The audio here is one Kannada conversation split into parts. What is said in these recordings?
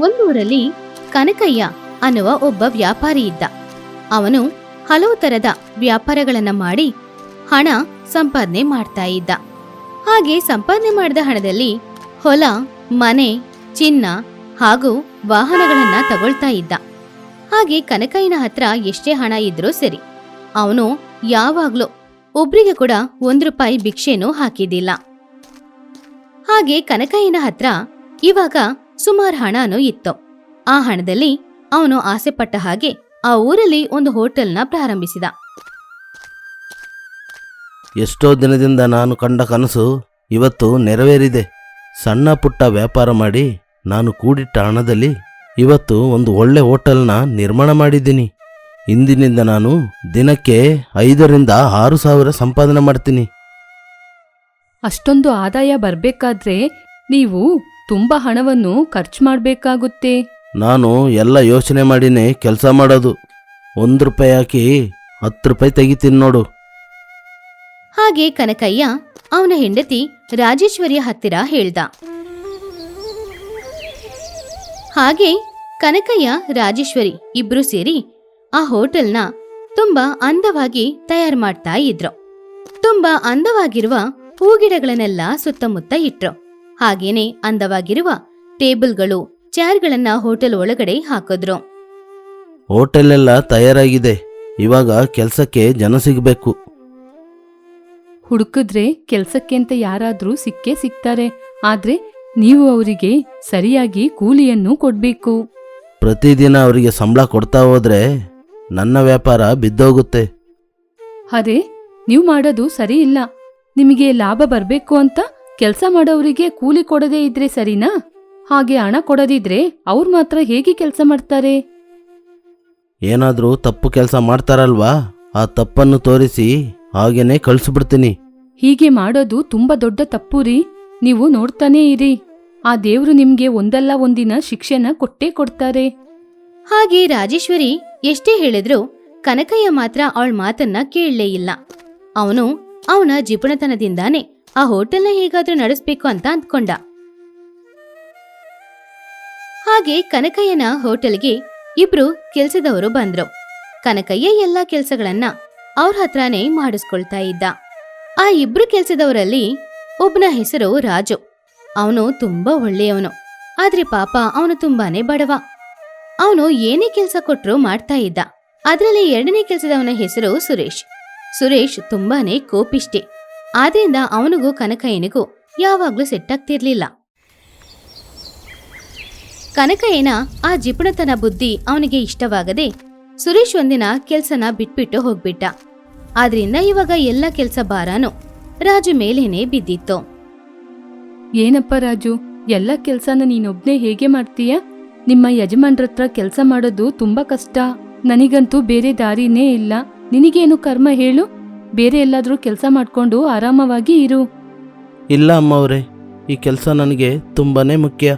ಒಂದೂರಲ್ಲಿ ಕನಕಯ್ಯ ಅನ್ನುವ ಒಬ್ಬ ವ್ಯಾಪಾರಿ ಇದ್ದ. ಅವನು ಹಲವು ತರದ ವ್ಯಾಪಾರಗಳನ್ನ ಮಾಡಿ ಹಣ ಸಂಪಾದನೆ ಮಾಡ್ತಾ ಇದ್ದ. ಹಾಗೆ ಸಂಪಾದನೆ ಮಾಡಿದ ಹಣದಲ್ಲಿ ಹೊಲ, ಮನೆ, ಚಿನ್ನ ಹಾಗೂ ವಾಹನಗಳನ್ನ ತಗೊಳ್ತಾ ಇದ್ದ. ಹಾಗೆ ಕನಕಯ್ಯನ ಹತ್ರ ಎಷ್ಟೇ ಹಣ ಇದ್ರೂ ಸರಿ, ಅವನು ಯಾವಾಗ್ಲೂ ಒಬ್ರಿಗೆ ಕೂಡ ಒಂದು ರೂಪಾಯಿ ಭಿಕ್ಷೆನೂ ಹಾಕಿದ್ದಿಲ್ಲ. ಹಾಗೆ ಕನಕಯ್ಯನ ಹತ್ರ ಇವಾಗ ಸುಮಾರು ಹಣನೂ ಇತ್ತು. ಆ ಹಣದಲ್ಲಿ ಅವನು ಆಸೆಪಟ್ಟ ಹಾಗೆ ಆ ಊರಲ್ಲಿ ಒಂದು ಹೋಟೆಲ್ನ ಪ್ರಾರಂಭಿಸಿದ. ಎಷ್ಟೋ ದಿನದಿಂದ ನಾನು ಕಂಡ ಕನಸು ಇವತ್ತು ನೆರವೇರಿದೆ. ಸಣ್ಣ ಪುಟ್ಟ ವ್ಯಾಪಾರ ಮಾಡಿ ನಾನು ಕೂಡಿಟ್ಟ ಹಣದಲ್ಲಿ ಇವತ್ತು ಒಂದು ಒಳ್ಳೆ ಹೋಟೆಲ್ನ ನಿರ್ಮಾಣ ಮಾಡಿದ್ದೀನಿ. ಇಂದಿನಿಂದ ನಾನು ದಿನಕ್ಕೆ ಐದರಿಂದ ಆರು ಸಾವಿರ ಸಂಪಾದನೆ ಮಾಡ್ತೀನಿ. ಅಷ್ಟೊಂದು ಆದಾಯ ಬರಬೇಕಾದ್ರೆ ನೀವು ತುಂಬಾ ಹಣವನ್ನು ಖರ್ಚು ಮಾಡಬೇಕಾಗುತ್ತೆ. ನಾನು ಎಲ್ಲ ಯೋಚನೆ ಮಾಡಿನೇ ಕೆಲಸ ಮಾಡೋದು. ಒಂದು ರೂಪಾಯಿ ಹಾಕಿ ಹತ್ತು ರೂಪಾಯಿ ತೆಗಿತೀನಿ ನೋಡು. ಹಾಗೆ ಕನಕಯ್ಯ ಅವನ ಹೆಂಡತಿ ರಾಜೇಶ್ವರಿಯ ಹತ್ತಿರ ಹೇಳ್ದ. ಹಾಗೆ ಕನಕಯ್ಯ ರಾಜೇಶ್ವರಿ ಇಬ್ರು ಸೇರಿ ಆ ಹೋಟೆಲ್ನ ತುಂಬಾ ಅಂದವಾಗಿ ತಯಾರು ಮಾಡ್ತಾ ಇದ್ರು. ತುಂಬಾ ಅಂದವಾಗಿರುವ ಹೂಗಿಡಗಳನ್ನೆಲ್ಲ ಸುತ್ತಮುತ್ತ ಇಟ್ರು. ಹಾಗೇನೆ ಅಂದವಾಗಿರುವ ಟೇಬಲ್ಗಳು ಚೇರ್ಗಳನ್ನ ಹೋಟೆಲ್ ಒಳಗಡೆ ಹಾಕಿದ್ರು. ಹೋಟೆಲ್ ಎಲ್ಲ ತಯಾರಾಗಿದೆ. ಇವಾಗ ಕೆಲಸಕ್ಕೆ ಜನ ಸಿಗಬೇಕು. ಹುಡುಕಿದ್ರೆ ಕೆಲ್ಸಕ್ಕೆ ಅಂತ ಯಾರಾದ್ರೂ ಸಿಕ್ಕೇ ಸಿಗ್ತಾರೆ. ಆದ್ರೆ ನೀವು ಅವರಿಗೆ ಸರಿಯಾಗಿ ಕೂಲಿಯನ್ನು ಕೊಡ್ಬೇಕು. ಪ್ರತಿದಿನ ಅವರಿಗೆ ಸಂಬಳ ಕೊಡ್ತಾ ಹೋದ್ರೆ ನನ್ನ ವ್ಯಾಪಾರ ಬಿದ್ದೋಗುತ್ತೆ. ಅದೇ ನೀವು ಮಾಡೋದು ಸರಿ ಇಲ್ಲ ನಿಮಗೆ ಲಾಭ ಬರಬೇಕು ಅಂತ ಕೆಲಸ ಮಾಡೋರಿಗೆ ಕೂಲಿ ಕೊಡದೇ ಇದ್ರೆ ಸರಿನಾ? ಹಾಗೆ ಹಣ ಕೊಡದಿದ್ರೆ ಅವ್ರು ಮಾತ್ರ ಹೇಗೆ ಕೆಲಸ ಮಾಡ್ತಾರೆ? ಏನಾದರೂ ತಪ್ಪು ಕೆಲಸ ಮಾಡ್ತಾರಲ್ವಾ? ಆ ತಪ್ಪನ್ನು ತೋರಿಸಿ ಹಾಗೇನೆ ಕಳಿಸ್ಬಿಡ್ತೀನಿ. ಹೀಗೆ ಮಾಡೋದು ತುಂಬಾ ದೊಡ್ಡ ತಪ್ಪು ರೀ. ನೀವು ನೋಡ್ತಾನೇ ಇರಿ. ಆ ದೇವ್ರು ನಿಮ್ಗೆ ಒಂದಲ್ಲ ಒಂದಿನ ಶಿಕ್ಷೆನ ಕೊಟ್ಟೇ ಕೊಡ್ತಾರೆ. ಹಾಗೆ ರಾಜೇಶ್ವರಿ ಎಷ್ಟೇ ಹೇಳಿದ್ರು ಕನಕಯ್ಯ ಮಾತ್ರ ಅವಳ ಮಾತನ್ನ ಕೇಳಲೇ ಇಲ್ಲ. ಅವನು ಅವನ ಜಿಪುಣತನದಿಂದಾನೇ ಆ ಹೋಟೆಲ್ನ ಹೇಗಾದ್ರೂ ನಡೆಸ್ಬೇಕು ಅಂತ ಅಂದ್ಕೊಂಡ. ಹಾಗೆ ಕನಕಯ್ಯನ ಹೋಟೆಲ್ಗೆ ಇಬ್ರು ಕೆಲ್ಸದವರು ಬಂದ್ರು. ಕನಕಯ್ಯ ಎಲ್ಲಾ ಕೆಲ್ಸಗಳನ್ನ ಅವ್ರ ಹತ್ರನೇ ಮಾಡಿಸ್ಕೊಳ್ತಾ ಇದ್ದ. ಆ ಇಬ್ರು ಕೆಲ್ಸದವರಲ್ಲಿ ಒಬ್ನ ಹೆಸರು ರಾಜು. ಅವನು ತುಂಬಾ ಒಳ್ಳೆಯವನು. ಆದ್ರೆ ಪಾಪ ಅವನು ತುಂಬಾನೇ ಬಡವ. ಅವನು ಏನೇ ಕೆಲಸ ಕೊಟ್ರು ಮಾಡ್ತಾ ಇದ್ದ. ಅದರಲ್ಲಿ ಎರಡನೇ ಕೆಲಸದವನ ಹೆಸರು ಸುರೇಶ್. ಸುರೇಶ್ ತುಂಬಾನೇ ಕೋಪಿಷ್ಟೆ ಆದ್ರಿಂದ ಅವನಿಗೂ ಕನಕಯ್ಯನಿಗೂ ಯಾವಾಗ್ಲೂ ಸೆಟ್ ಆಗ್ತಿರ್ಲಿಲ್ಲ ಕನಕಯ್ಯನ ಆ ಜಿಪುಣತನ ಬುದ್ಧಿ ಅವನಿಗೆ ಇಷ್ಟವಾಗದೆ ಸುರೇಶ್ ಒಂದಿನ ಕೆಲ್ಸನ ಬಿಟ್ಬಿಟ್ಟು ಹೋಗ್ಬಿಟ್ಟ. ಆದ್ರಿಂದ ಇವಾಗ ಎಲ್ಲ ಕೆಲ್ಸ ಬಾರಾನು ರಾಜು ಮೇಲೇನೆ ಬಿದ್ದಿತ್ತು. ಏನಪ್ಪ ರಾಜು, ಎಲ್ಲ ಕೆಲ್ಸನ ನೀನೊಬ್ನೇ ಹೇಗೆ ಮಾಡ್ತೀಯ? ನಿಮ್ಮ ಯಜಮಾನ್ರತ್ರ ಕೆಲ್ಸ ಮಾಡೋದು ತುಂಬಾ ಕಷ್ಟ. ನನಗಂತೂ ಬೇರೆ ದಾರಿನೇ ಇಲ್ಲ. ನಿನಗೇನು ಕರ್ಮ ಹೇಳು? ಬೇರೆ ಎಲ್ಲಾದರೂ ಕೆಲಸ ಮಾಡಿಕೊಂಡು ಆರಾಮವಾಗಿ ಇರು. ಇಲ್ಲ ಅಮ್ಮ ಅವರೇ ಈ ಕೆಲಸ ನನಗೆ ತುಂಬಾನೇ ಮುಖ್ಯ.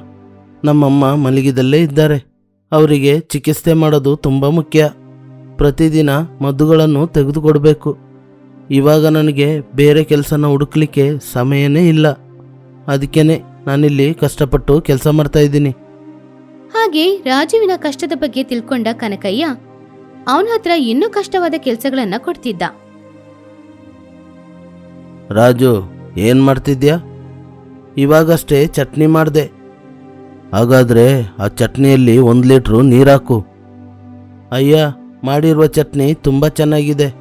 ನಮ್ಮಮ್ಮ ಮಲಗಿದಲ್ಲೇ ಇದ್ದಾರೆ. ಅವರಿಗೆ ಚಿಕಿತ್ಸೆ ಮಾಡೋದು ತುಂಬ ಮುಖ್ಯ. ಪ್ರತಿದಿನ ಮದ್ದುಗಳನ್ನು ತೆಗೆದುಕೊಡ್ಬೇಕು. ಇವಾಗ ನನಗೆ ಬೇರೆ ಕೆಲಸನ ಹುಡುಕ್ಲಿಕ್ಕೆ ಸಮಯನೇ ಇಲ್ಲ. ಅದಕ್ಕೇನೆ ನಾನಿಲ್ಲಿ ಕಷ್ಟಪಟ್ಟು ಕೆಲಸ ಮಾಡ್ತಾ ಇದ್ದೀನಿ. ಹಾಗೆ ರಾಜುವಿನ ಕಷ್ಟದ ಬಗ್ಗೆ ತಿಳ್ಕೊಂಡ ಕನಕಯ್ಯ ಅವನ ಹತ್ರ ಇನ್ನೂ ಕಷ್ಟವಾದ ಕೆಲಸಗಳನ್ನ ಕೊಡ್ತಿದ್ದ. ರಾಜು, ಏನು ಮಾಡ್ತಿದ್ಯಾ? ಇವಾಗಷ್ಟೇ ಚಟ್ನಿ ಮಾಡಿದೆ. ಹಾಗಾದರೆ ಆ ಚಟ್ನಿಯಲ್ಲಿ ಒಂದು ಲೀಟ್ರು ನೀರಾಕು. ಅಯ್ಯ, ಮಾಡಿರುವ ಚಟ್ನಿ ತುಂಬ ಚೆನ್ನಾಗಿದೆ.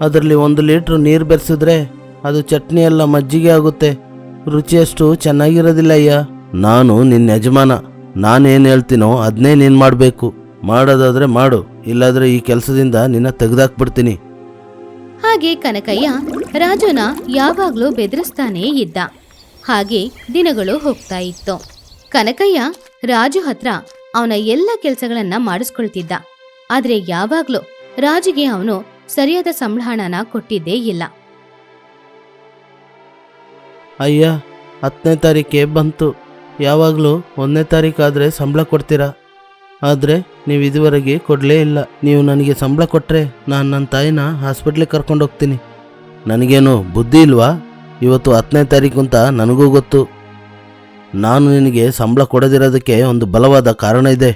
ಅದರಲ್ಲಿ ಒಂದು ಲೀಟ್ರು ನೀರು ಬೆರೆಸಿದ್ರೆ ಅದು ಚಟ್ನಿ ಎಲ್ಲ ಮಜ್ಜಿಗೆ ಆಗುತ್ತೆ. ರುಚಿಯಷ್ಟು ಚೆನ್ನಾಗಿರೋದಿಲ್ಲ ಅಯ್ಯ. ನಾನು ನಿನ್ನ ಯಜಮಾನ. ನಾನೇನು ಹೇಳ್ತೀನೋ ಅದನ್ನೇ ನೀನು ಮಾಡಬೇಕು. ಮಾಡೋದಾದ್ರೆ ಮಾಡು. ಇಲ್ಲಾದ್ರೆ ಈ ಕೆಲಸದಿಂದ ನಿನ್ನ ತೆಗೆದಾಕ್ಬಿಡ್ತೀನಿ. ಹಾಗೆ ಕನಕಯ್ಯ ರಾಜುನ ಯಾವಾಗಲೂ ಬೆದರಿಸ್ತಾನೇ ಇದ್ದ. ಹಾಗೆ ದಿನಗಳು ಹೋಗ್ತಾ ಇತ್ತು. ಕನಕಯ್ಯ ರಾಜು ಹತ್ರ ಅವನ ಎಲ್ಲ ಕೆಲಸಗಳನ್ನ ಮಾಡಿಸ್ಕೊಳ್ತಿದ್ದ. ಆದ್ರೆ ಯಾವಾಗ್ಲೂ ರಾಜಿಗೆ ಅವನು ಸರಿಯಾದ ಸಂಬಳನ ಕೊಟ್ಟಿದ್ದೇ ಇಲ್ಲ. ಅಯ್ಯ, ಹತ್ತನೇ ತಾರೀಕೆ ಬಂತು. ಯಾವಾಗಲೂ ಒಂದನೇ ತಾರೀಕಾದ್ರೆ ಸಂಬಳ ಕೊಡ್ತೀರಾ? ಆದರೆ ನೀವು ಇದುವರೆಗೆ ಕೊಡಲೇ ಇಲ್ಲ. ನೀವು ನನಗೆ ಸಂಬಳ ಕೊಟ್ಟರೆ ನಾನು ನನ್ನ ತಾಯಿನ ಹಾಸ್ಪಿಟ್ಲಿಗೆ ಕರ್ಕೊಂಡು ಹೋಗ್ತೀನಿ ನನಗೇನು ಬುದ್ಧಿ ಇಲ್ವಾ? ಇವತ್ತು ಹತ್ತನೇ ತಾರೀಕು ಅಂತ ನನಗೂ ಗೊತ್ತು. ನಾನು ನಿನಗೆ ಸಂಬಳ ಕೊಡದಿರೋದಕ್ಕೆ ಒಂದು ಬಲವಾದ ಕಾರಣ ಇದೆ.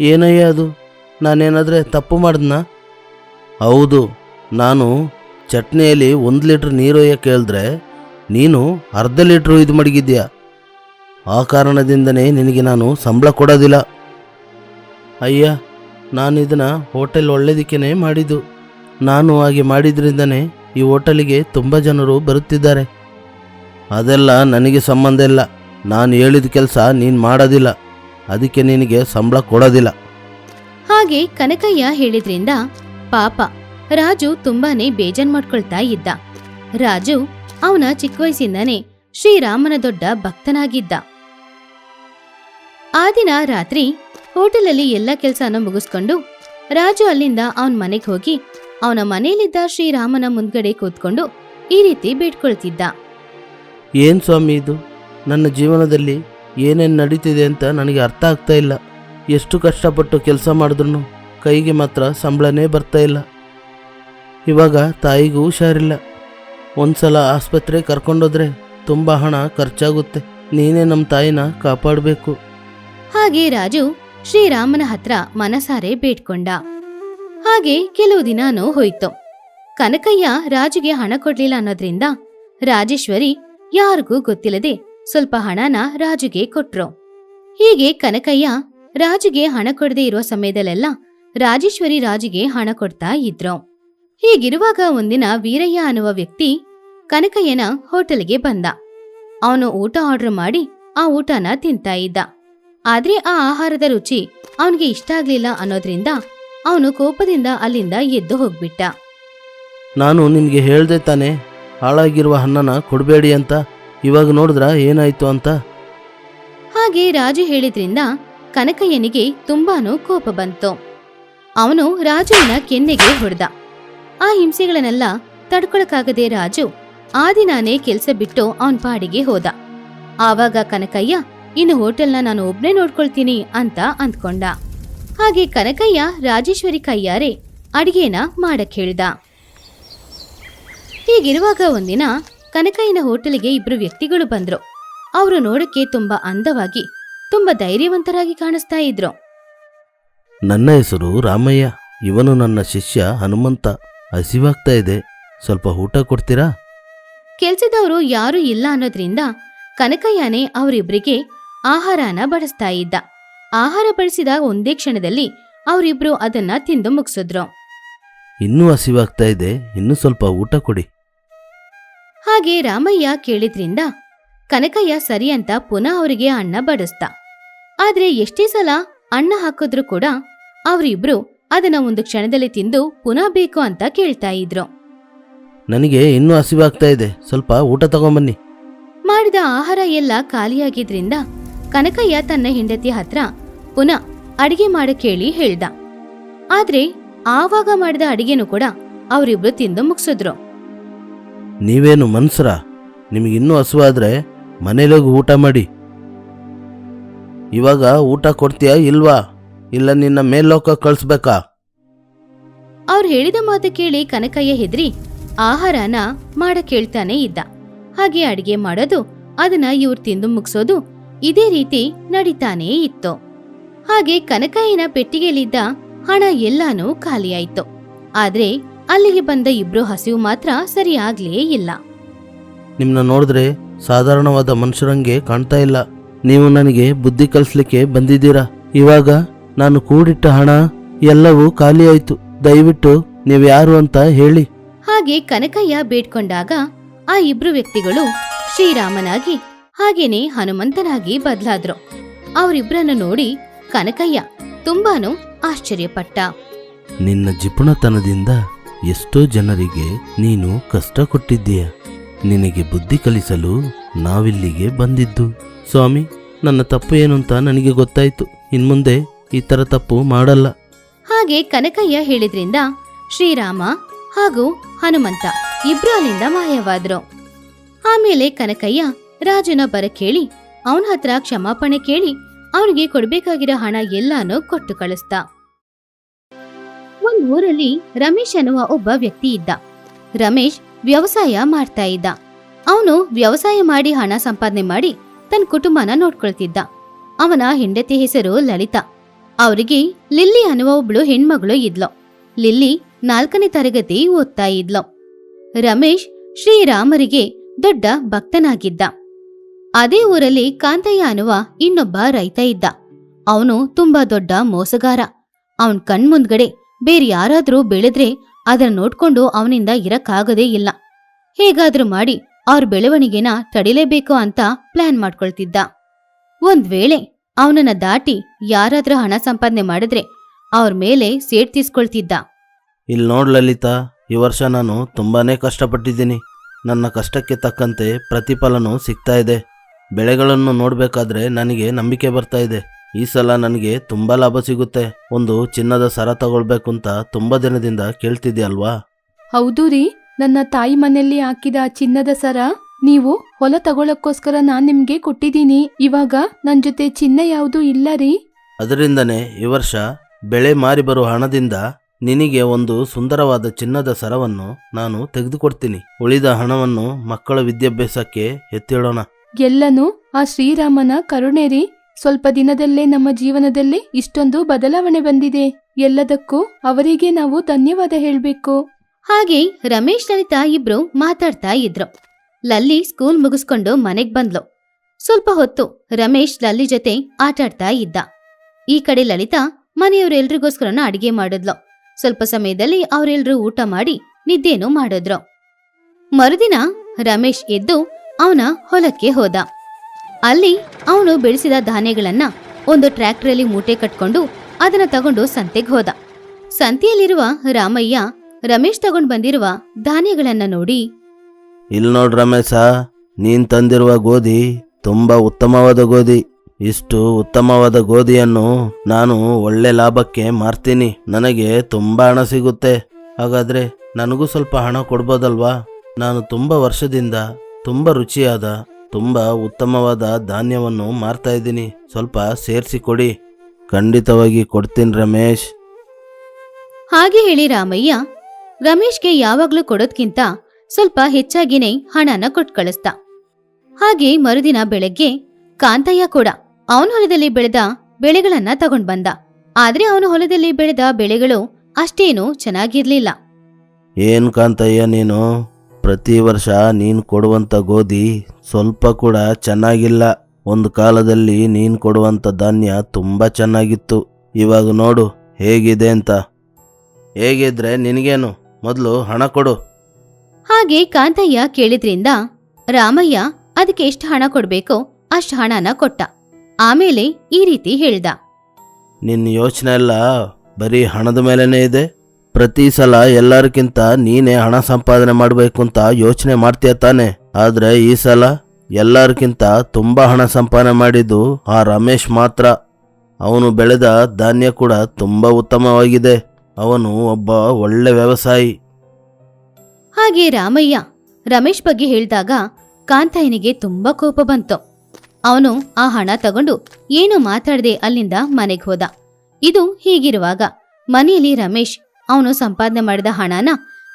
ಏನಯ್ಯ ಅದು? ನಾನೇನಾದರೆ ತಪ್ಪು ಮಾಡಿದ್ನಾ? ಹೌದು, ನಾನು ಚಟ್ನಿಯಲ್ಲಿ ಒಂದು ಲೀಟ್ರ್ ನೀರೊಯ್ಯ ಕೇಳಿದ್ರೆ ನೀನು ಅರ್ಧ ಲೀಟ್ರು ಇದು ಮಡಗಿದ್ಯಾ ಆ ಕಾರಣದಿಂದನೇ ನಿನಗೆ ನಾನು ಸಂಬಳ ಕೊಡೋದಿಲ್ಲ. ಅಯ್ಯ ನಾನು ಇದನ್ನು ಹೋಟೆಲ್ ಒಳ್ಳೇದಕ್ಕೇ ಮಾಡಿದ್ದು. ನಾನು ಹಾಗೆ ಮಾಡಿದ್ರಿಂದನೇ ಈ ಹೋಟೆಲಿಗೆ ತುಂಬ ಜನರು ಬರುತ್ತಿದ್ದಾರೆ. ಅದೆಲ್ಲ ನನಗೆ ಸಂಬಂಧ ಇಲ್ಲ. ನಾನು ಹೇಳಿದ ಕೆಲಸ ನೀನು ಮಾಡೋದಿಲ್ಲ. ಅದಕ್ಕೆ ನಿನಗೆ ಸಂಬಳ ಕೊಡೋದಿಲ್ಲ. ಹಾಗೆ ಕನಕಯ್ಯ ಹೇಳಿದ್ರಿಂದ ಪಾಪ, ರಾಜು ತುಂಬಾನೇ ಬೇಜಾನ್ ಮಾಡ್ಕೊಳ್ತಾ ಇದ್ದ. ರಾಜು ಅವನ ಚಿಕ್ಕ ವಯಸ್ಸಿಂದನೇ ಶ್ರೀರಾಮನ ದೊಡ್ಡ ಭಕ್ತನಾಗಿದ್ದ. ಆ ದಿನ ರಾತ್ರಿ ಹೋಟೆಲಲ್ಲಿ ಎಲ್ಲ ಕೆಲಸನ ಮುಗಿಸ್ಕೊಂಡು ರಾಜು ಅಲ್ಲಿಂದ ಅವನ ಮನೆಗೆ ಹೋಗಿ ಅವನ ಮನೆಯಲ್ಲಿದ್ದ ಶ್ರೀರಾಮನ ಮುಂದ್ಗಡೆ ಕೂತ್ಕೊಂಡು ಈ ರೀತಿ ಬೇಡ್ಕೊಳ್ತಿದ್ದ. ಏನ್ ಸ್ವಾಮಿ ಇದು? ನನ್ನ ಜೀವನದಲ್ಲಿ ಏನೇನು ನಡೀತಿದೆ ಅಂತ ನನಗೆ ಅರ್ಥ ಆಗ್ತಾ ಇಲ್ಲ. ಎಷ್ಟು ಕಷ್ಟಪಟ್ಟು ಕೆಲಸ ಮಾಡಿದ್ರು ಕೈಗೆ ಮಾತ್ರ ಸಂಬಳನೇ ಬರ್ತಾ ಇಲ್ಲ. ಇವಾಗ ತಾಯಿಗೂ ಹುಷಾರಿಲ್ಲ. ಒಂದ್ಸಲ ಆಸ್ಪತ್ರೆ ಕರ್ಕೊಂಡೋದ್ರೆ ತುಂಬ ಹಣ ಖರ್ಚಾಗುತ್ತೆ. ನೀನೇ ನಮ್ಮ ತಾಯಿನ ಕಾಪಾಡಬೇಕು. ಹಾಗೆ ರಾಜು ಶ್ರೀರಾಮನ ಹತ್ರ ಮನಸಾರೆ ಬೇಡ್ಕೊಂಡ. ಹಾಗೆ ಕೆಲವು ದಿನಾನೂ ಹೋಯ್ತು. ಕನಕಯ್ಯ ರಾಜುಗೆ ಹಣ ಕೊಡ್ಲಿಲ್ಲ ಅನ್ನೋದ್ರಿಂದ ರಾಜೇಶ್ವರಿ ಯಾರಿಗೂ ಗೊತ್ತಿಲ್ಲದೆ ಸ್ವಲ್ಪ ಹಣನ ರಾಜುಗೆ ಕೊಟ್ರು. ಹೀಗೆ ಕನಕಯ್ಯ ರಾಜುಗೆ ಹಣ ಕೊಡದೇ ಇರೋ ಸಮಯದಲ್ಲೆಲ್ಲ ರಾಜೇಶ್ವರಿ ರಾಜುಗೆ ಹಣ ಕೊಡ್ತಾ ಇದ್ರು. ಹೀಗಿರುವಾಗ ಒಂದಿನ ವೀರಯ್ಯ ಅನ್ನುವ ವ್ಯಕ್ತಿ ಕನಕಯ್ಯನ ಹೋಟೆಲ್ಗೆ ಬಂದ. ಅವನು ಊಟ ಆರ್ಡರ್ ಮಾಡಿ ಆ ಊಟನ ತಿಂತಾ ಇದ್ದ. ಆದ್ರೆ ಆ ಆಹಾರದ ರುಚಿ ಅವನಿಗೆ ಇಷ್ಟ ಆಗ್ಲಿಲ್ಲ ಅನ್ನೋದ್ರಿಂದ ಅವನು ಕೋಪದಿಂದ ಅಲ್ಲಿಂದ ಎದ್ದು ಹೋಗ್ಬಿಟ್ಟ. ನಾನು ನಿನಗೆ ಹೇಳ್ದೆ ತಾನೆ ಹಾಳಾಗಿರುವ ಹಣ್ಣನ ಕೊಡಬೇಡಿ ಅಂತ ಇವಾಗ ನೋಡಿದ್ರ ಏನಾಯ್ತು ಅಂತ? ಹಾಗೆ ರಾಜು ಹೇಳಿದ್ರಿಂದ ಕನಕಯ್ಯನಿಗೆ ತುಂಬಾನು ಕೋಪ ಬಂತು. ಅವನು ರಾಜುವಿನ ಕೆನ್ನೆಗೆ ಹೊಡೆದ. ಆ ಹಿಂಸೆಗಳನ್ನೆಲ್ಲ ತಡ್ಕೊಳಕ್ಕಾಗದೆ ರಾಜು ಆ ದಿನಾನೇ ಕೆಲಸ ಬಿಟ್ಟು ಅವನ್ ಪಾಡಿಗೆ ಹೋದ. ಆವಾಗ ಕನಕಯ್ಯ ಇನ್ನು ಹೋಟೆಲ್ನ ನಾನು ಒಬ್ನೇ ನೋಡ್ಕೊಳ್ತೀನಿ ಅಂತ ಅಂದ್ಕೊಂಡ. ಹಾಗೆ ಕನಕಯ್ಯ ರಾಜೇಶ್ವರಿ ಕೈಯಾರೆ ಅಡಿಗೆನ ಮಾಡಕ್ಕೆ ಹೇಳಿದ. ಹೀಗಿರುವಾಗ ಒಂದಿನ ಕನಕಯ್ಯನ ಹೋಟೆಲ್ಗೆ ಇಬ್ರು ವ್ಯಕ್ತಿಗಳು ಬಂದ್ರು. ಅವರು ನೋಡಕ್ಕೆ ತುಂಬಾ ಅಂದವಾಗಿ ತುಂಬಾ ಧೈರ್ಯವಂತರಾಗಿ ಕಾಣಿಸ್ತಾ ಇದ್ರು. ನನ್ನ ಹೆಸರು ರಾಮಯ್ಯ ಇವನು ನನ್ನ ಶಿಷ್ಯ ಹನುಮಂತ. ಹಸಿವಾಗ್ತಾ ಇದೆ ಸ್ವಲ್ಪ ಊಟ ಕೊಡ್ತೀರಾ? ಕೆಲ್ಸದವರು ಯಾರೂ ಇಲ್ಲ ಅನ್ನೋದ್ರಿಂದ ಕನಕಯ್ಯನೇ ಅವರಿಬ್ರಿಗೆ ಆಹಾರನ ಬಡಿಸ್ತಾ ಇದ್ದ. ಆಹಾರ ಬಡಿಸಿದ ಒಂದೇ ಕ್ಷಣದಲ್ಲಿ ಅವರಿಬ್ರು ಅದನ್ನ ತಿಂದು ಮುಗಿಸಿದ್ರು. ಇನ್ನೂ ಹಸಿವಾಗ್ತಾ ಇದೆ ಇನ್ನೂ ಸ್ವಲ್ಪ ಊಟ ಕೊಡಿ. ಹಾಗೆ ರಾಮಯ್ಯ ಕೇಳಿದ್ರಿಂದ ಕನಕಯ್ಯ ಸರಿ ಅಂತ ಪುನಃ ಅವರಿಗೆ ಅನ್ನ ಬಡಿಸ್ತ ಆದ್ರೆ ಎಷ್ಟೇ ಸಲ ಅನ್ನ ಹಾಕಿದ್ರು ಕೂಡ ಅವರಿಬ್ರು ಅದನ್ನ ಒಂದು ಕ್ಷಣದಲ್ಲಿ ತಿಂದು ಪುನಃ ಬೇಕು ಅಂತ ಕೇಳ್ತಾ ಇದ್ರು. ನನಗೆ ಇನ್ನೂ ಹಸಿವಾಗ್ತಾ ಇದೆ ಸ್ವಲ್ಪ ಊಟ ತಗೊಂಬನ್ನಿ. ಮಾಡಿದ ಆಹಾರ ಎಲ್ಲ ಖಾಲಿಯಾಗಿದ್ರಿಂದ ಕನಕಯ್ಯ ತನ್ನ ಹೆಂಡತಿ ಹತ್ರ ಪುನಃ ಅಡಿಗೆ ಮಾಡ ಕೇಳಿ ಹೇಳ್ದ. ಆದ್ರೆ ಆವಾಗ ಮಾಡಿದ ಅಡಿಗೆನೂ ಕೂಡ ಅವರಿಬ್ರು ತಿಂದು ಮುಗಿಸಿದ್ರು. ನೀವೇನು ಮನ್ಸರ? ನಿಮಗಿನ್ನೂ ಹಸುವಾದ್ರೆ ಮನೇಲೋಗಿ ಊಟ ಮಾಡಿ. ಇವಾಗ ಊಟ ಕೊಡ್ತೀಯಾ ಇಲ್ವಾ? ಇಲ್ಲ ನಿನ್ನ ಮೇಲ್ಲೋಕ ಕಳಿಸ್ಬೇಕಾ? ಅವ್ರು ಹೇಳಿದ ಮಾತು ಕೇಳಿ ಕನಕಯ್ಯ ಹೆದ್ರಿ ಆಹಾರನ ಮಾಡ ಕೇಳ್ತಾನೆ ಇದ್ದ. ಹಾಗೆ ಅಡಿಗೆ ಮಾಡೋದು ಅದನ್ನ ಇವ್ರು ತಿಂದು ಮುಗಿಸೋದು ಇದೇ ರೀತಿ ನಡೀತಾನೇ ಇತ್ತು. ಹಾಗೆ ಕನಕಯ್ಯನ ಪೆಟ್ಟಿಗೆಯಲ್ಲಿದ್ದ ಹಣ ಎಲ್ಲಾನೂ ಖಾಲಿಯಾಯಿತು. ಆದ್ರೆ ಅಲ್ಲಿಗೆ ಬಂದ ಇಬ್ರು ಹಸಿವು ಮಾತ್ರ ಸರಿಯಾಗ್ಲೇ ಇಲ್ಲ. ನಿಮ್ಮನ್ನ ನೋಡಿದ್ರೆ ಸಾಧಾರಣವಾದ ಮನುಷ್ಯರಂಗೆ ಕಾಣ್ತಾ ಇಲ್ಲ. ನೀವು ನನಗೆ ಬುದ್ಧಿ ಕಲಿಸ್ಲಿಕ್ಕೆ ಬಂದಿದ್ದೀರಾ? ಇವಾಗ ನಾನು ಕೂಡಿಟ್ಟ ಹಣ ಎಲ್ಲವೂ ಖಾಲಿಯಾಯ್ತು. ದಯವಿಟ್ಟು ನೀವು ಯಾರು ಅಂತ ಹೇಳಿ. ಹಾಗೆ ಕನಕಯ್ಯ ಬೇಡ್ಕೊಂಡಾಗ ಆ ಇಬ್ರು ವ್ಯಕ್ತಿಗಳು ಶ್ರೀರಾಮನಾಗಿ ಹಾಗೇನೆ ಹನುಮಂತನಾಗಿ ಬದಲಾದ್ರು. ಅವರಿಬ್ರನ್ನ ನೋಡಿ ಕನಕಯ್ಯ ತುಂಬಾನು ಆಶ್ಚರ್ಯಪಟ್ಟ. ನಿನ್ನ ಜಿಪುಣತನದಿಂದ ಎಷ್ಟೋ ಜನರಿಗೆ ನೀನು ಕಷ್ಟ ಕೊಟ್ಟಿದ್ದೀಯ. ನಿನಗೆ ಬುದ್ಧಿ ಕಲಿಸಲು ನಾವಿಲ್ಲಿಗೆ ಬಂದಿದ್ದು. ಸ್ವಾಮಿ ನನ್ನ ತಪ್ಪು ಏನು ಅಂತ ನನಗೆ ಗೊತ್ತಾಯ್ತು. ಇನ್ಮುಂದೆ ಈ ತರ ತಪ್ಪು ಮಾಡಲ್ಲ. ಹಾಗೆ ಕನಕಯ್ಯ ಹೇಳಿದ್ರಿಂದ ಶ್ರೀರಾಮ ಹಾಗೂ ಹನುಮಂತ ಇಬ್ರು ಅಲ್ಲಿಂದ ಮಾಯವಾದ್ರು. ಆಮೇಲೆ ಕನಕಯ್ಯ ರಾಜನ ಬರ ಕೇಳಿ ಅವನ ಹತ್ರ ಕ್ಷಮಾಪಣೆ ಕೇಳಿ ಅವನಿಗೆ ಕೊಡಬೇಕಾಗಿರೋ ಹಣ ಎಲ್ಲಾನು ಕೊಟ್ಟು ಕಳಿಸ್ತ ಒಂದ್ ಊರಲ್ಲಿ ರಮೇಶ್ ಅನ್ನುವ ಒಬ್ಬ ವ್ಯಕ್ತಿ ಇದ್ದ. ರಮೇಶ್ ವ್ಯವಸಾಯ ಮಾಡ್ತಾ ಇದ್ದ. ಅವನು ವ್ಯವಸಾಯ ಮಾಡಿ ಹಣ ಸಂಪಾದನೆ ಮಾಡಿ ತನ್ನ ಕುಟುಂಬನ ನೋಡ್ಕೊಳ್ತಿದ್ದ. ಅವನ ಹೆಂಡತಿ ಹೆಸರು ಲಲಿತಾ. ಅವರಿಗೆ ಲಿಲ್ಲಿ ಅನ್ನುವ ಒಬ್ಳು ಹೆಣ್ಮಗಳು ಇದ್ಲು. ಲಿಲ್ಲಿ ನಾಲ್ಕನೇ ತರಗತಿ ಓದ್ತಾ ಇದ್ಲು. ರಮೇಶ್ ಶ್ರೀರಾಮರಿಗೆ ದೊಡ್ಡ ಭಕ್ತನಾಗಿದ್ದ. ಅದೇ ಊರಲ್ಲಿ ಕಾಂತಯ್ಯ ಅನ್ನುವ ಇನ್ನೊಬ್ಬ ರೈತ ಇದ್ದ. ಅವನು ತುಂಬಾ ದೊಡ್ಡ ಮೋಸಗಾರ. ಅವನ್ ಕಣ್ಮುಂದ್ಗಡೆ ಬೇರೆ ಯಾರಾದ್ರೂ ಬೆಳೆದ್ರೆ ಅದರ ನೋಡ್ಕೊಂಡು ಅವನಿಂದ ಇರಕ್ಕಾಗದೇ ಇಲ್ಲ. ಹೇಗಾದ್ರೂ ಮಾಡಿ ಅವ್ರ ಬೆಳವಣಿಗೆನ ತಡಿಲೇಬೇಕು ಅಂತ ಪ್ಲಾನ್ ಮಾಡ್ಕೊಳ್ತಿದ್ದ. ಒಂದ್ ವೇಳೆ ಅವನನ್ನ ದಾಟಿ ಯಾರಾದ್ರೂ ಹಣ ಸಂಪಾದನೆ ಮಾಡಿದ್ರೆ ಅವ್ರ ಮೇಲೆ ಸೇಟ್ ತೀಸ್ಕೊಳ್ತಿದ್ದ. ಇಲ್ಲಿ ನೋಡ್ ಲಲಿತಾ, ಈ ವರ್ಷ ನಾನು ತುಂಬಾನೇ ಕಷ್ಟಪಟ್ಟಿದ್ದೀನಿ. ನನ್ನ ಕಷ್ಟಕ್ಕೆ ತಕ್ಕಂತೆ ಪ್ರತಿಫಲನೂ ಸಿಗ್ತಾ ಇದೆ. ಬೆಳೆಗಳನ್ನು ನೋಡಬೇಕಾದ್ರೆ ನನಗೆ ನಂಬಿಕೆ ಬರ್ತಾ ಇದೆ. ಈ ಸಲ ನನಗೆ ತುಂಬ ಲಾಭ ಸಿಗುತ್ತೆ. ಒಂದು ಚಿನ್ನದ ಸರ ತಗೊಳ್ಬೇಕು ಅಂತ ತುಂಬ ದಿನದಿಂದ ಕೇಳ್ತಿದ್ದೆ ಅಲ್ವಾ? ಹೌದು ರೀ. ನನ್ನ ತಾಯಿ ಮನೆಯಲ್ಲಿ ಹಾಕಿದ ಚಿನ್ನದ ಸರ ನೀವು ಹೊಲ ತಗೊಳಕ್ಕೋಸ್ಕರ ನಾನ್ ನಿಮ್ಗೆ ಕೊಟ್ಟಿದ್ದೀನಿ. ಇವಾಗ ನನ್ ಜೊತೆ ಚಿನ್ನ ಯಾವುದು ಇಲ್ಲ ರೀ. ಅದರಿಂದನೇ ಈ ವರ್ಷ ಬೆಳೆ ಮಾರಿ ಬರುವ ಹಣದಿಂದ ನಿನಗೆ ಒಂದು ಸುಂದರವಾದ ಚಿನ್ನದ ಸರವನ್ನು ನಾನು ತೆಗೆದುಕೊಡ್ತೀನಿ. ಉಳಿದ ಹಣವನ್ನು ಮಕ್ಕಳ ವಿದ್ಯಾಭ್ಯಾಸಕ್ಕೆ ಎತ್ತಿಡೋಣ. ಎಲ್ಲನೂ ಆ ಶ್ರೀರಾಮನ ಕರುಣೆರಿ ಸ್ವಲ್ಪ ದಿನದಲ್ಲೇ ನಮ್ಮ ಜೀವನದಲ್ಲಿ ಇಷ್ಟೊಂದು ಬದಲಾವಣೆ ಬಂದಿದೆ. ಎಲ್ಲದಕ್ಕೂ ಅವರಿಗೆ ನಾವು ಧನ್ಯವಾದ ಹೇಳ್ಬೇಕು. ಹಾಗೆ ರಮೇಶ್, ಲಲಿತಾ ಇಬ್ರು ಮಾತಾಡ್ತಾ ಇದ್ರು. ಲಲ್ಲಿ ಸ್ಕೂಲ್ ಮುಗಿಸ್ಕೊಂಡು ಮನೆಗ್ ಬಂದ್ಲು. ಸ್ವಲ್ಪ ಹೊತ್ತು ರಮೇಶ್ ಲಲ್ಲಿ ಜೊತೆ ಆಟಾಡ್ತಾ ಇದ್ದ. ಈ ಕಡೆ ಲಲಿತಾ ಮನೆಯವರೆಲ್ರಿಗೋಸ್ಕರನ ಅಡಿಗೆ ಮಾಡಿದ್ಲು. ಸ್ವಲ್ಪ ಸಮಯದಲ್ಲಿ ಅವರೆಲ್ಲರೂ ಊಟ ಮಾಡಿ ನಿದ್ದೇನು ಮಾಡಿದ್ರು. ಮರುದಿನ ರಮೇಶ್ ಎದ್ದು ಅವನ ಹೊಲಕ್ಕೆ ಹೋದ. ಅಲ್ಲಿ ಅವನು ಬೆಳೆಸಿದ ಧಾನ್ಯಗಳನ್ನ ಒಂದು ಟ್ರ್ಯಾಕ್ಟರಲ್ಲಿ ಮೂಟೆ ಕಟ್ಕೊಂಡು ಅದನ್ನ ತಗೊಂಡು ಸಂತೆಗೆ ಹೋದ. ಸಂತೆಯಲ್ಲಿರುವ ರಾಮಯ್ಯ ರಮೇಶ್ ತಗೊಂಡು ಬಂದಿರುವ ಧಾನ್ಯಗಳನ್ನ ನೋಡಿ ಇಲ್ಲಿ ನೋಡ್ ರಮೇಶ, ನೀನ್ ತಂದಿರುವ ಗೋಧಿ ತುಂಬಾ ಉತ್ತಮವಾದ ಗೋಧಿ. ಇಷ್ಟು ಉತ್ತಮವಾದ ಗೋಧಿಯನ್ನು ನಾನು ಒಳ್ಳೆ ಲಾಭಕ್ಕೆ ಮಾರ್ತೀನಿ. ನನಗೆ ತುಂಬಾ ಹಣ ಸಿಗುತ್ತೆ. ಹಾಗಾದ್ರೆ ನನಗೂ ಸ್ವಲ್ಪ ಹಣ ಕೊಡ್ಬೋದಲ್ವಾ? ನಾನು ತುಂಬಾ ವರ್ಷದಿಂದ ತುಂಬ ರುಚಿಯಾದ ತುಂಬ ಉತ್ತಮವಾದ ಧಾನ್ಯವನ್ನು ಮಾರ್ತಾ ಇದ್ದೀನಿ. ಸ್ವಲ್ಪ ಸೇರಿಸಿ ಕೊಡಿ ಖಂಡಿತವಾಗಿ ಕೊಡ್ತೀನಿ ರಮೇಶ್. ಹಾಗೆ ಹೇಳಿ ರಾಮಯ್ಯ. ರಮೇಶ್ಗೆ ಯಾವಾಗ್ಲೂ ಕೊಡೋದ್ಕಿಂತ ಸ್ವಲ್ಪ ಹೆಚ್ಚಾಗಿನೇ ಹಣನ ಕೊಟ್ ಕಳಿಸ್ತ. ಹಾಗೆ ಮರುದಿನ ಬೆಳಗ್ಗೆ ಕಾಂತಯ್ಯ ಕೂಡ ಅವನ ಹೊಲದಲ್ಲಿ ಬೆಳೆದ ಬೆಳೆಗಳನ್ನ ತಗೊಂಡ್ ಬಂದ. ಆದ್ರೆ ಅವನ ಹೊಲದಲ್ಲಿ ಬೆಳೆದ ಬೆಳೆಗಳು ಅಷ್ಟೇನು ಚೆನ್ನಾಗಿರ್ಲಿಲ್ಲ. ಏನ್ ಕಾಂತಯ್ಯ ನೀನು? ಪ್ರತಿ ವರ್ಷ ನೀನು ಕೊಡುವಂಥ ಗೋಧಿ ಸ್ವಲ್ಪ ಕೂಡ ಚೆನ್ನಾಗಿಲ್ಲ. ಒಂದು ಕಾಲದಲ್ಲಿ ನೀನು ಕೊಡುವಂಥ ಧಾನ್ಯ ತುಂಬ ಚೆನ್ನಾಗಿತ್ತು. ಇವಾಗ ನೋಡು ಹೇಗಿದೆ ಅಂತ. ಹೇಗಿದ್ರೆ ನಿನಗೇನು? ಮೊದಲು ಹಣ ಕೊಡು. ಹಾಗೆ ಕಾಂತಯ್ಯ ಕೇಳಿದ್ರಿಂದ ರಾಮಯ್ಯ ಅದಕ್ಕೆ ಎಷ್ಟು ಹಣ ಕೊಡ್ಬೇಕೋ ಅಷ್ಟು ಹಣನ ಕೊಟ್ಟ. ಆಮೇಲೆ ಈ ರೀತಿ ಹೇಳ್ದ. ನಿನ್ನ ಯೋಚನೆ ಎಲ್ಲ ಬರೀ ಹಣದ ಮೇಲೇನೇ ಇದೆ. ಪ್ರತಿ ಸಲ ಎಲ್ಲರಿಗಿಂತ ನೀನೇ ಹಣ ಸಂಪಾದನೆ ಮಾಡಬೇಕು ಅಂತ ಯೋಚನೆ ಮಾಡ್ತೀಯ ತಾನೆ? ಆದ್ರೆ ಈ ಸಲ ಎಲ್ಲರಿಗಿಂತ ತುಂಬಾ ಹಣ ಸಂಪಾದನೆ ಮಾಡಿದ್ದು ಆ ರಮೇಶ್ ಮಾತ್ರ. ಅವನು ಬೆಳೆದ ಧಾನ್ಯ ಕೂಡ ತುಂಬಾ ಉತ್ತಮವಾಗಿದೆ. ಅವನು ಒಬ್ಬ ಒಳ್ಳೆ ವ್ಯವಸಾಯಿ. ಹಾಗೆ ರಾಮಯ್ಯ, ರಮೇಶ್ ಬಗ್ಗೆ ಹೇಳಿದಾಗ ಕಾಂತಾಯನಿಗೆ ತುಂಬಾ ಕೋಪ ಬಂತು. ಅವನು ಆ ಹಣ ತಗೊಂಡು ಏನು ಮಾತಾಡದೆ ಅಲ್ಲಿಂದ ಮನೆಗೆ ಹೋದ. ಇದು ಹೀಗಿರುವಾಗ ಮನೆಯಲ್ಲಿ ರಮೇಶ್ ಅವನು ಸಂಪಾದನೆ ಮಾಡಿದ ಹಣನ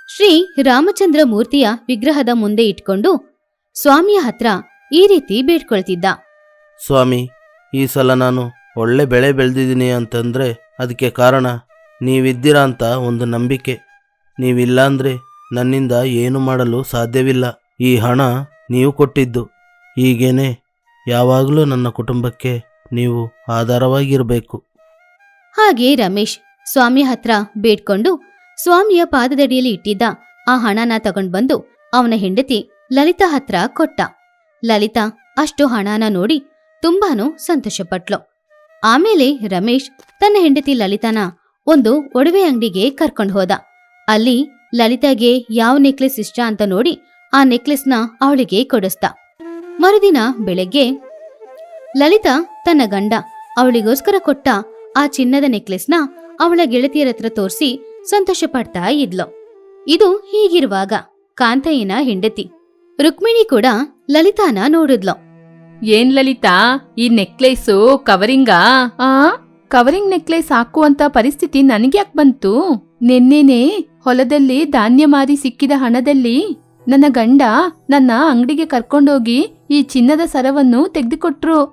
ಶ್ರೀ ರಾಮಚಂದ್ರ ಮೂರ್ತಿಯ ವಿಗ್ರಹದ ಮುಂದೆ ಇಟ್ಕೊಂಡು ಸ್ವಾಮಿಯ ಹತ್ರ ಈ ರೀತಿ ಬೇಡ್ಕೊಳ್ತಿದ್ದ. ಸ್ವಾಮಿ ಈ ಸಲ ನಾನು ಒಳ್ಳೆ ಬೆಳೆ ಬೆಳೆದಿದ್ದೀನಿ ಅಂತಂದ್ರೆ ಅದಕ್ಕೆ ಕಾರಣ ನೀವಿದ್ದೀರಾ ಅಂತ ಒಂದು ನಂಬಿಕೆ. ನೀವಿಲ್ಲ ಅಂದ್ರೆ ನನ್ನಿಂದ ಏನು ಮಾಡಲು ಸಾಧ್ಯವಿಲ್ಲ. ಈ ಹಣ ನೀವು ಕೊಟ್ಟಿದ್ದು. ಹೀಗೇನೆ ಯಾವಾಗಲೂ ನನ್ನ ಕುಟುಂಬಕ್ಕೆ ನೀವು ಆಧಾರವಾಗಿರಬೇಕು. ಹಾಗೆ ರಮೇಶ್ ಸ್ವಾಮಿ ಹತ್ರ ಬೇಡ್ಕೊಂಡು ಸ್ವಾಮಿಯ ಪಾದದಡಿಯಲ್ಲಿ ಇಟ್ಟಿದ್ದ ಆ ಹಣನ ತಗೊಂಡ್ ಬಂದು ಅವನ ಹೆಂಡತಿ ಲಲಿತಾ ಹತ್ರ ಕೊಟ್ಟ. ಲಲಿತಾ ಅಷ್ಟು ಹಣನ ನೋಡಿ ತುಂಬಾನು ಸಂತೋಷಪಟ್ಲು. ಆಮೇಲೆ ರಮೇಶ್ ತನ್ನ ಹೆಂಡತಿ ಲಲಿತಾನ ಒಂದು ಒಡವೆ ಅಂಗಡಿಗೆ ಕರ್ಕೊಂಡ್ ಹೋದ. ಅಲ್ಲಿ ಲಲಿತಾಗೆ ಯಾವ ನೆಕ್ಲೆಸ್ ಇಷ್ಟ ಅಂತ ನೋಡಿ ಆ ನೆಕ್ಲೆಸ್ನ ಅವಳಿಗೆ ಕೊಡಿಸ್ದ. ಮರುದಿನ ಬೆಳಗ್ಗೆ ಲಲಿತಾ ತನ್ನ ಗಂಡ ಅವಳಿಗೋಸ್ಕರ ಕೊಟ್ಟ ಆ ಚಿನ್ನದ ನೆಕ್ಲೆಸ್ನ ಅವಳ ಗೆಳತಿಯರ ಹತ್ರ ತೋರಿಸಿ ಸಂತೋಷ ಪಡ್ತಾ ಇದ್ಲು. ಇದು ಹೀಗಿರುವಾಗ ಕಾಂತಯ್ಯನ ಹೆಂಡತಿ. ರುಕ್ಮಿಣಿ ಕೂಡ ಲಲಿತಾನ ನೋಡಿದ್ಲು. ಏನ್ ಲಲಿತಾ ಈ ನೆಕ್ಲೇಸು ಕವರಿಂಗಾ? ಆ ಕವರಿಂಗ್ ನೆಕ್ಲೇಸ್ ಹಾಕುವಂತ ಪರಿಸ್ಥಿತಿ ನನಗ್ಯಾಕ್ ಬಂತು? ನಿನ್ನೆನೆ ಹೊಲದಲ್ಲಿ ಧಾನ್ಯ ಮಾರಿ ಸಿಕ್ಕಿದ ಹಣದಲ್ಲಿ ನನ್ನ ಗಂಡ ನನ್ನ ಅಂಗಡಿಗೆ ಕರ್ಕೊಂಡೋಗಿ ಈ ಚಿನ್ನದ ಸರವನ್ನು ತೆಗೆದುಕೊಟ್ರು.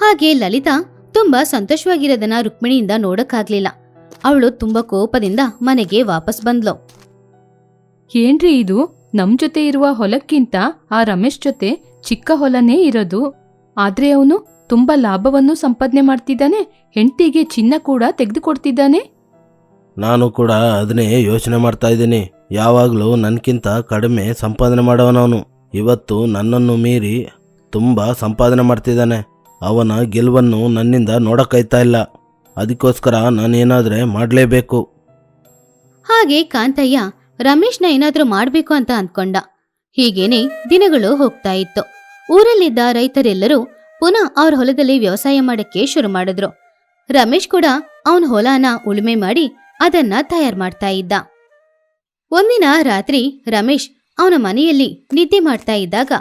ಹಾಗೆ ಲಲಿತಾ ತುಂಬಾ ಸಂತೋಷವಾಗಿರೋದನ್ನ ರುಕ್ಮಿಣಿಯಿಂದ ನೋಡಕ್ಕಾಗ್ಲಿಲ್ಲ. ಅವಳು ತುಂಬಾ ಕೋಪದಿಂದ ಮನೆಗೆ ವಾಪಸ್ ಬಂದ್ಲು. ಏನ್ರಿ ಇದು? ನಮ್ ಜೊತೆ ಇರುವ ಹೊಲಕ್ಕಿಂತ ಆ ರಮೇಶ್ ಜೊತೆ ಚಿಕ್ಕ ಹೊಲನೇ ಇರೋದು. ಆದ್ರೆ ಅವನು ತುಂಬಾ ಲಾಭವನ್ನು ಸಂಪಾದನೆ ಮಾಡ್ತಿದ್ದಾನೆ ಹೆಂಡತಿಗೆ ಚಿನ್ನ ಕೂಡ ತೆಗೆದುಕೊಡ್ತಿದ್ದಾನೆ. ನಾನು ಕೂಡ ಅದನ್ನೇ ಯೋಚನೆ ಮಾಡ್ತಾ ಇದ್ದೀನಿ. ಯಾವಾಗಲೂ ನನಗಿಂತ ಕಡಿಮೆ ಸಂಪಾದನೆ ಮಾಡೋನವನು ಇವತ್ತು ನನ್ನನ್ನು ಮೀರಿ ತುಂಬ ಸಂಪಾದನೆ ಮಾಡ್ತಿದ್ದಾನೆ. ಅವನ ಗೆಲುವನ್ನು ನನ್ನಿಂದ ನೋಡಕ್ಕಾಯ್ತಾ ಇಲ್ಲ. ಅದಕ್ಕೋಸ್ಕರ ನಾನೇನಾದರೆ ಮಾಡಲೇಬೇಕು. ಹಾಗೆ ಕಾಂತಯ್ಯ, ರಮೇಶ್ನ ಏನಾದ್ರೂ ಮಾಡ್ಬೇಕು ಅಂತ ಅಂದ್ಕೊಂಡ ಹೀಗೇನೆ ದಿನಗಳು ಹೋಗ್ತಾ ಇತ್ತು. ಊರಲ್ಲಿದ್ದ ರೈತರೆಲ್ಲರೂ ಪುನಃ ಅವ್ರ ಹೊಲದಲ್ಲಿ ವ್ಯವಸಾಯ ಮಾಡಕ್ಕೆ ಶುರು ಮಾಡಿದ್ರು. ರಮೇಶ್ ಕೂಡ ಅವನ ಹೊಲನ ಉಳುಮೆ ಮಾಡಿ ಅದನ್ನ ತಯಾರು ಮಾಡ್ತಾ ಇದ್ದ. ಒಂದಿನ ರಾತ್ರಿ ರಮೇಶ್ ಅವನ ಮನೆಯಲ್ಲಿ ನಿದ್ದೆ ಮಾಡ್ತಾ ಇದ್ದಾಗ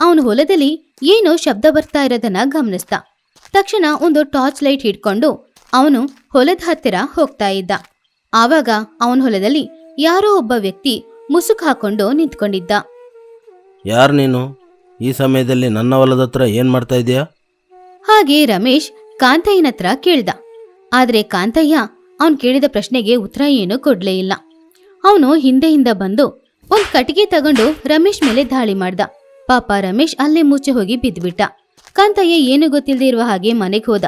ಅವನ ಹೊಲದಲ್ಲಿ ಏನೋ ಶಬ್ದ ಬರ್ತಾ ಇರೋದನ್ನ ಗಮನಿಸ್ದ. ತಕ್ಷಣ ಒಂದು ಟಾರ್ಚ್ ಲೈಟ್ ಹಿಡ್ಕೊಂಡು ಅವನು ಹೊಲದ ಹತ್ತಿರ ಹೋಗ್ತಾ ಇದ್ದ. ಆವಾಗ ಅವನ ಹೊಲದಲ್ಲಿ ಯಾರೋ ಒಬ್ಬ ವ್ಯಕ್ತಿ ಮುಸುಕು ಹಾಕೊಂಡು ನಿಂತ್ಕೊಂಡಿದ್ದ. ಯಾರು ನೀನು? ಈ ಸಮಯದಲ್ಲಿ ನನ್ನ ಹೊಲದ ಹತ್ರ ಏನು ಮಾಡ್ತಾ ಇದೀಯಾ ಹಾಗೆ ರಮೇಶ್ ಕಾಂತಯ್ಯನ ಹತ್ರ ಕೇಳ್ದ. ಆದ್ರೆ ಕಾಂತಯ್ಯ ಅವನ್ ಕೇಳಿದ ಪ್ರಶ್ನೆಗೆ ಉತ್ತರ ಏನು ಕೊಡ್ಲೇ ಇಲ್ಲ. ಅವನು ಹಿಂದೆಯಿಂದ ಬಂದು ಒಂದ್ ಕಟ್ಟಿಗೆ ತಗೊಂಡು ರಮೇಶ್ ಮೇಲೆ ದಾಳಿ ಮಾಡ್ದ. ಪಾಪ ರಮೇಶ್ ಅಲ್ಲೇ ಮುಚ್ಚಿ ಹೋಗಿ ಬಿದ್ದ್ಬಿಟ್ಟ ಕಾಂತಯ್ಯ ಏನು ಗೊತ್ತಿಲ್ಲದೆ ಇರುವ ಹಾಗೆ ಮನೆಗೆ ಹೋದ.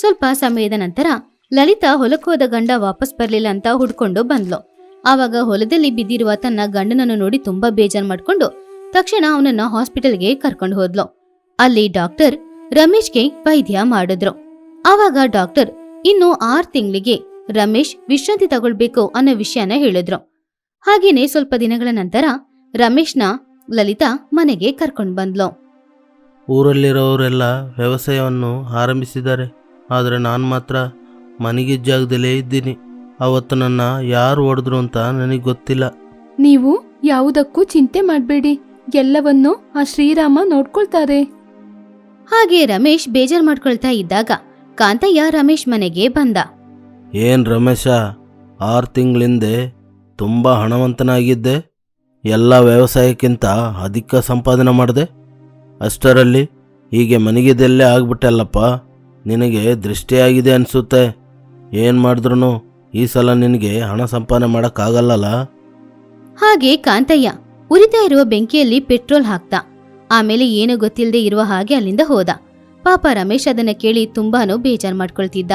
ಸ್ವಲ್ಪ ಸಮಯದ ನಂತರ ಲಲಿತಾ ಹೊಲಕ್ಕೋದ ಗಂಡ ವಾಪಸ್ ಬರಲಿಲ್ಲ ಅಂತ ಹುಡ್ಕೊಂಡು ಬಂದ್ಲು. ಆವಾಗ ಹೊಲದಲ್ಲಿ ಬಿದ್ದಿರುವ ತನ್ನ ಗಂಡನನ್ನು ನೋಡಿ ತುಂಬಾ ಬೇಜಾರ್ ಮಾಡ್ಕೊಂಡು ತಕ್ಷಣ ಅವನನ್ನ ಹಾಸ್ಪಿಟಲ್ಗೆ ಕರ್ಕೊಂಡು ಹೋದ್ಲು. ಅಲ್ಲಿ ಡಾಕ್ಟರ್ ರಮೇಶ್ಗೆ ವೈದ್ಯ ಮಾಡಿದ್ರು. ಆವಾಗ ಡಾಕ್ಟರ್ ಇನ್ನು ಆರ್ ತಿಂಗಳಿಗೆ ರಮೇಶ್ ವಿಶ್ರಾಂತಿ ತಗೊಳ್ಬೇಕು ಅನ್ನೋ ವಿಷಯನ ಹೇಳಿದ್ರು. ಹಾಗೇನೆ ಸ್ವಲ್ಪ ದಿನಗಳ ನಂತರ ರಮೇಶ್ನ ಲಲಿತಾ ಮನೆಗೆ ಕರ್ಕೊಂಡು ಬಂದ್ಲು. ಊರಲ್ಲಿರೋರೆಲ್ಲ ವ್ಯವಸಾಯವನ್ನು ಆರಂಭಿಸಿದ್ದಾರೆ. ಆದರೆ ನಾನು ಮಾತ್ರ ಮನೆಗಿದ್ದ ಜಾಗದಲ್ಲೇ ಇದ್ದೀನಿ. ಅವತ್ತು ನನ್ನ ಯಾರು ಹೊಡೆದ್ರು ಅಂತ ನನಗೆ ಗೊತ್ತಿಲ್ಲ. ನೀವು ಯಾವುದಕ್ಕೂ ಚಿಂತೆ ಮಾಡಬೇಡಿ. ಎಲ್ಲವನ್ನೂ ಆ ಶ್ರೀರಾಮ ನೋಡ್ಕೊಳ್ತಾರೆ. ಹಾಗೆ ರಮೇಶ್ ಬೇಜಾರ್ ಮಾಡ್ಕೊಳ್ತಾ ಇದ್ದಾಗ ಕಾಂತಯ್ಯ ರಮೇಶ್ ಮನೆಗೆ ಬಂದ. ಏನ್ ರಮೇಶ ಆರು ತಿಂಗಳಿಂದೆ ತುಂಬ ಹಣವಂತನಾಗಿದ್ದೆ. ಎಲ್ಲ ವ್ಯವಸಾಯಕ್ಕಿಂತ ಅಧಿಕ ಸಂಪಾದನೆ ಮಾಡಿದೆ. ಅಷ್ಟರಲ್ಲಿ ಹೀಗೆ ಮನೆಗಿದ್ದಲ್ಲೇ ಆಗ್ಬಿಟ್ಟಲ್ಲಪ್ಪ. ನಿನಗೆ ದೃಷ್ಟಿಯಾಗಿದೆ ಅನಿಸುತ್ತೆ. ಏನು ಮಾಡಿದ್ರು ಈ ಸಲ ನಿನಗೆ ಹಣ ಸಂಪಾದನೆ ಮಾಡೋಕ್ಕಾಗಲ್ಲಲ್ಲ ಹಾಗೆ ಕಾಂತಯ್ಯ ಉರಿತಾ ಇರುವ ಬೆಂಕಿಯಲ್ಲಿ ಪೆಟ್ರೋಲ್ ಹಾಕ್ತ. ಆಮೇಲೆ ಏನು ಗೊತ್ತಿಲ್ಲದೆ ಇರುವ ಹಾಗೆ ಅಲ್ಲಿಂದ ಹೋದ. ಪಾಪ ರಮೇಶ್ ಅದನ್ನ ಕೇಳಿ ತುಂಬಾನೂ ಬೇಜಾರು ಮಾಡ್ಕೊಳ್ತಿದ್ದ.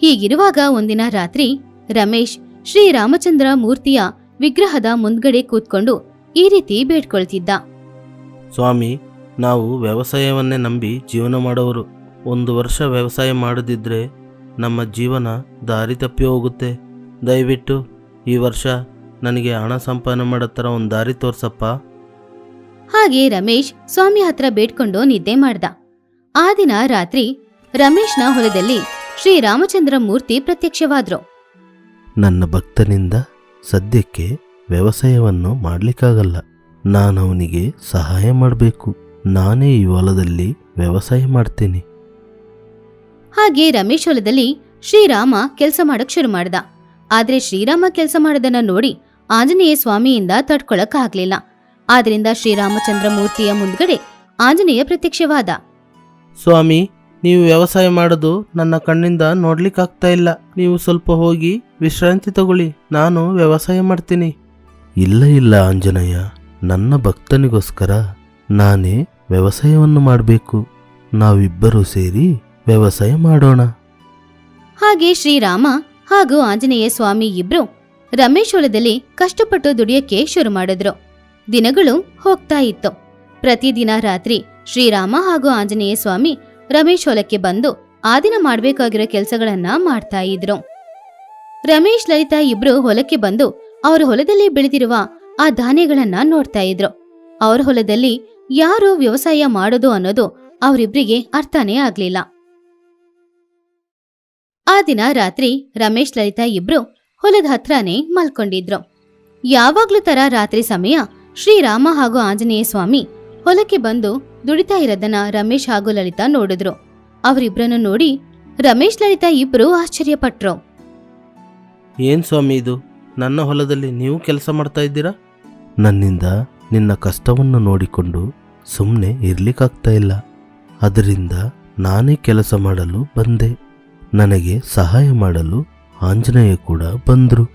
ಹೀಗಿರುವಾಗ ಒಂದಿನ ರಾತ್ರಿ ರಮೇಶ್ ಶ್ರೀರಾಮಚಂದ್ರ ಮೂರ್ತಿಯ ವಿಗ್ರಹದ ಮುಂದ್ಗಡೆ ಕೂತ್ಕೊಂಡು ಈ ರೀತಿ ಬೇಡ್ಕೊಳ್ತಿದ್ದ. ಸ್ವಾಮಿ ನಾವು ವ್ಯವಸಾಯವನ್ನೇ ನಂಬಿ ಜೀವನ ಮಾಡೋರು. ಒಂದು ವರ್ಷ ವ್ಯವಸಾಯ ಮಾಡದಿದ್ದರೆ ನಮ್ಮ ಜೀವನ ದಾರಿ ತಪ್ಪಿ ಹೋಗುತ್ತೆ. ದಯವಿಟ್ಟು ಈ ವರ್ಷ ನನಗೆ ಹಣ ಸಂಪಾದನೆ ಮಾಡೋ ಥರ ಒಂದು ದಾರಿ ತೋರ್ಸಪ್ಪ. ಹಾಗೆ ರಮೇಶ್ ಸ್ವಾಮಿ ಹತ್ರ ಬೇಡ್ಕೊಂಡು ನಿದ್ದೆ ಮಾಡ್ದ. ಆ ದಿನ ರಾತ್ರಿ ರಮೇಶ್ನ ಹೊಲದಲ್ಲಿ ಶ್ರೀರಾಮಚಂದ್ರ ಮೂರ್ತಿ ಪ್ರತ್ಯಕ್ಷವಾದ್ರು. ನನ್ನ ಭಕ್ತನಿಂದ ಸದ್ಯಕ್ಕೆ ವ್ಯವಸಾಯವನ್ನು ಮಾಡಲಿಕ್ಕಾಗಲ್ಲ. ನಾನು ಅವನಿಗೆ ಸಹಾಯ ಮಾಡಬೇಕು. ನಾನೇ ಈ ಹೊಲದಲ್ಲಿ ವ್ಯವಸಾಯ ಮಾಡ್ತೀನಿ. ಹಾಗೆ ರಮೇಶ್ ಹೊಲದಲ್ಲಿ ಶ್ರೀರಾಮ ಕೆಲಸ ಮಾಡಕ್ ಶುರು ಮಾಡ್ದ. ಆದ್ರೆ ಶ್ರೀರಾಮ ಕೆಲಸ ಮಾಡೋದನ್ನ ನೋಡಿ ಆಂಜನೇಯ ಸ್ವಾಮಿಯಿಂದ ತಡ್ಕೊಳಕ್ ಆಗ್ಲಿಲ್ಲ. ಆದ್ರಿಂದ ಶ್ರೀರಾಮಚಂದ್ರ ಮೂರ್ತಿಯ ಮುಂದ್ಗಡೆ ಆಂಜನೇಯ ಪ್ರತ್ಯಕ್ಷವಾದ. ಸ್ವಾಮಿ ನೀವು ವ್ಯವಸಾಯ ಮಾಡೋದು ನನ್ನ ಕಣ್ಣಿಂದ ನೋಡ್ಲಿಕ್ಕಾಗ್ತಾ ಇಲ್ಲ. ನೀವು ಸ್ವಲ್ಪ ಹೋಗಿ ವಿಶ್ರಾಂತಿ ತಗೊಳ್ಳಿ. ನಾನು ವ್ಯವಸಾಯ ಮಾಡ್ತೀನಿ. ಇಲ್ಲ ಇಲ್ಲ ಆಂಜನೇಯ. ನನ್ನ ಭಕ್ತನಿಗೋಸ್ಕರ ನಾನೇ ವ್ಯವಸಾಯವನ್ನು ಮಾಡಬೇಕು. ನಾವಿಬ್ಬರೂ ಸೇರಿ ವ್ಯವಸಾಯ ಮಾಡೋಣ. ಹಾಗೆ ಶ್ರೀರಾಮ ಹಾಗೂ ಆಂಜನೇಯ ಸ್ವಾಮಿ ಇಬ್ರು ರಮೇಶ್ ಹೊಲದಲ್ಲಿ ಕಷ್ಟಪಟ್ಟು ದುಡಿಯಕ್ಕೆ ಶುರು ಮಾಡಿದ್ರು. ದಿನಗಳು ಹೋಗ್ತಾ ಇತ್ತು. ಪ್ರತಿದಿನ ರಾತ್ರಿ ಶ್ರೀರಾಮ ಹಾಗೂ ಆಂಜನೇಯ ಸ್ವಾಮಿ ರಮೇಶ್ ಹೊಲಕ್ಕೆ ಬಂದು ಆ ದಿನ ಮಾಡಬೇಕಾಗಿರೋ ಕೆಲಸಗಳನ್ನ ಮಾಡ್ತಾ ಇದ್ರು. ರಮೇಶ್, ಲಲಿತಾ ಇಬ್ರು ಹೊಲಕ್ಕೆ ಬಂದು ಅವ್ರ ಹೊಲದಲ್ಲಿ ಬೆಳೆದಿರುವ ಆ ಧಾನ್ಯಗಳನ್ನ ನೋಡ್ತಾ ಇದ್ರು. ಅವ್ರ ಹೊಲದಲ್ಲಿ ಯಾರು ವ್ಯವಸಾಯ ಮಾಡೋದು ಅನ್ನೋದು ಅವರಿಬ್ರಿಗೆ ಅರ್ಥನೇ ಆಗ್ಲಿಲ್ಲ. ಆ ದಿನ ರಾತ್ರಿ ರಮೇಶ್, ಲಲಿತಾ ಇಬ್ರು ಹೊಲದ ಹತ್ರನೇ ಮಲ್ಕೊಂಡಿದ್ರು. ಯಾವಾಗ್ಲೂ ತರ ರಾತ್ರಿ ಸಮಯ ಶ್ರೀರಾಮ ಹಾಗೂ ಆಂಜನೇಯ ಸ್ವಾಮಿ ಹೊಲಕ್ಕೆ ಬಂದು ದುಡಿತಾ ಇರೋದನ್ನ ರಮೇಶ್ ಹಾಗೂ ಲಲಿತಾ ನೋಡಿದ್ರು. ಅವರಿಬ್ರನ್ನು ನೋಡಿ ರಮೇಶ್, ಲಲಿತಾ ಇಬ್ರು ಆಶ್ಚರ್ಯಪಟ್ರು. ಏನ್ ಸ್ವಾಮಿ ಇದು? ನನ್ನ ಹೊಲದಲ್ಲಿ ನೀವು ಕೆಲಸ ಮಾಡ್ತಾ ಇದ್ದೀರಾ? ನನ್ನಿಂದ ನಿನ್ನ ಕಷ್ಟವನ್ನು ನೋಡಿಕೊಂಡು ಸುಮ್ಮನೆ ಇರ್ಲಿಕ್ಕಾಗ್ತಾ ಇಲ್ಲ. ಅದರಿಂದ ನಾನೇ ಕೆಲಸ ಮಾಡಲು ಬಂದೆ. ನನಗೆ ಸಹಾಯ ಮಾಡಲು ಆಂಜನೇಯ ಕೂಡ ಬಂದರು.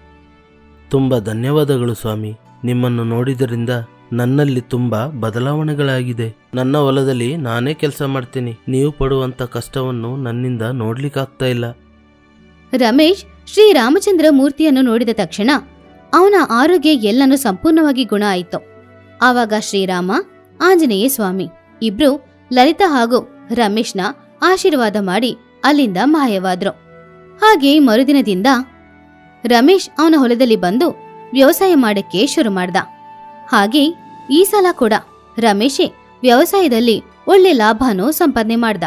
ತುಂಬ ಧನ್ಯವಾದಗಳು ಸ್ವಾಮಿ. ನಿಮ್ಮನ್ನು ನೋಡಿದರಿಂದ ನನ್ನಲ್ಲಿ ತುಂಬ ಬದಲಾವಣೆಗಳಾಗಿದೆ. ನನ್ನ ಹೊಲದಲ್ಲಿ ನಾನೇ ಕೆಲಸ ಮಾಡ್ತೀನಿ. ನೀವು ಪಡುವಂಥ ಕಷ್ಟವನ್ನು ನನ್ನಿಂದ ನೋಡ್ಲಿಕ್ಕಾಗ್ತಾ ಇಲ್ಲ. ರಮೇಶ್ ಶ್ರೀರಾಮಚಂದ್ರ ಮೂರ್ತಿಯನ್ನು ನೋಡಿದ ತಕ್ಷಣ ಅವನ ಆರೋಗ್ಯ ಎಲ್ಲನೂ ಸಂಪೂರ್ಣವಾಗಿ ಗುಣ ಆಯಿತು. ಆವಾಗ ಶ್ರೀರಾಮ, ಆಂಜನೇಯ ಸ್ವಾಮಿ ಇಬ್ರು ಲಲಿತಾ ಹಾಗೂ ರಮೇಶ್ನ ಆಶೀರ್ವಾದ ಮಾಡಿ ಅಲ್ಲಿಂದ ಮಾಯವಾದ್ರು. ಹಾಗೆ ಮರುದಿನದಿಂದ ರಮೇಶ್ ಅವನ ಹೊಲದಲ್ಲಿ ಬಂದು ವ್ಯವಸಾಯ ಮಾಡಕ್ಕೆ ಶುರು ಮಾಡ್ದ. ಹಾಗೆ ಈ ಸಲ ಕೂಡ ರಮೇಶೇ ವ್ಯವಸಾಯದಲ್ಲಿ ಒಳ್ಳೆ ಲಾಭನೂ ಸಂಪಾದನೆ ಮಾಡ್ದ.